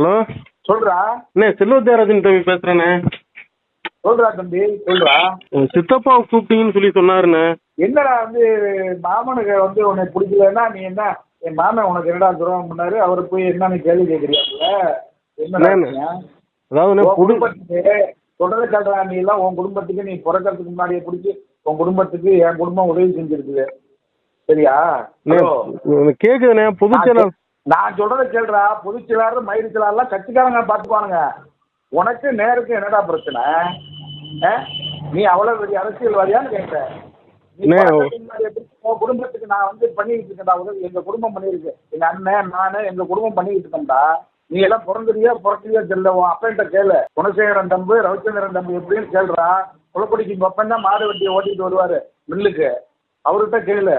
Hello? சொல்றா. அண்ணே செல்வத்தியாராஜன் தம்பி பேசுறேண்ணே. சொல்றா தம்பி சொல்றா. உங்க சித்தப்பாவை கூப்பிட்டீங்கன்னு சொல்லி சொன்னாருண்ணே. என்னடா வந்து மாமனுக்கு வந்து உனக்கு பிடிக்கலன்னா நீ என்ன என் மாமன் உனக்கு என்னடா துரோகம் பண்ணாரு? அவரை போய் என்னன்னு கேள்வி? அதாவதுண்ணே உன் புது குடும்பத்துக்கு சொல்றதை கேட்டா நீ எல்லாம் உன் குடும்பத்துக்கு நீ பிறக்கறதுக்கு முன்னாடியே பிடிச்சி உன் குடும்பத்துக்கு என் குடும்பம் உதவி செஞ்சிருக்குது. சரியா? கேக்குதுண்ணே பொதுச் செயலர் நான் சொல்றதை கேளுடா பொதுச் செயலாளர் மயிறு செயலாளர்லாம் கட்சிக்காரங்க பார்த்துக்குவானுங்க. உனக்கு நேருக்கு என்னடா பிரச்சனை? நீ அவ்வளவு பெரிய அரசியல்வாதியான்னு கேட்கிறேன் குடும்பத்துக்கு நான் வந்து பண்ணிக்கிட்டு இருக்கேன்டா உதவி எங்க குடும்பம் பண்ணியிருக்கு. எங்க அண்ணன் நானு எங்க குடும்பம் பண்ணிக்கிட்டு இருக்கேன்டா நீ எல்லாம் பிறந்தறியா பிறக்கலையா தெரியல உன் அப்பன்ட்ட கேளு. குணசேகரன் தம்பு ரவிச்சந்திரன் தம்பு எப்படின்னு கேளுடா. குளக்குடிக்கு அப்பன் தான் மாடு வண்டியை ஓட்டிட்டு வருவாரு மில்லுக்கு. அவர்கிட்ட கேளு.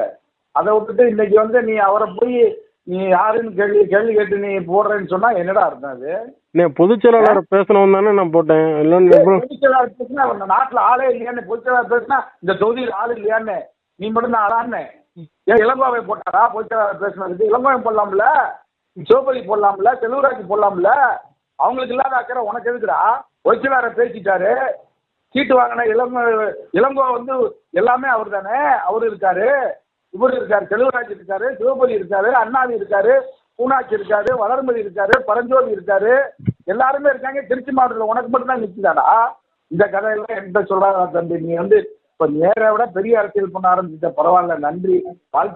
அதை விட்டுட்டு இன்னைக்கு வந்து நீ அவரை போய் நீ யாருன்னு கேள்வி கேள்வி கேட்டு நீ போடுறேன்னு சொன்னா என்னடா அர்த்தம் அது? அண்ணே பொதுச் செயலாளர் பேசணும் தானே நான் போட்டேன். இல்லைன்னு பொதுச்செயலாளர் பேசினா இந்த நாட்டுல ஆளே இல்லையான்னு பொதுச்செயலாளர் பேசினா இந்த தொகுதியில் ஆள் இல்லையான்னு நீ மட்டும் தான் ஆளான்னு. ஏன் இளங்கோவை போட்டாரா? பொதுச்செயலாளர் பேசினதுக்கு இளங்கோவை போடலாம்ல? சிவபதி போடலாம்ல? செல்வராஜ் போடலாம்ல? அவங்களுக்கு இல்லாத அக்கறை உனக்கு எதுக்குடா? பொதுச்செயலாளர் பேசிட்டாரு. சீட்டு வாங்கின இளங்கோ இளங்கோ வந்து எல்லாமே அவர் தானே அவர் இருக்காரு. இவர் இருக்காரு செல்வராஜ் இருக்காரு சிவபலி இருக்காரு அண்ணாவி இருக்காரு பூனாச்சி இருக்காரு வளர்மதி இருக்காரு பரஞ்சோதி இருக்காரு. எல்லாருமே இருக்காங்க. திருச்சி மாவட்டத்தில் உனக்கு மட்டும்தான் தான் இந்த கதையெல்லாம் என்கிட்ட சொல்லாத தம்பி. நீ வந்து இப்போ நேரை விட பெரிய அரசியல் பண்ண ஆரம்பிச்சிட்ட. பரவாயில்ல. நன்றி. வாழ்த்து.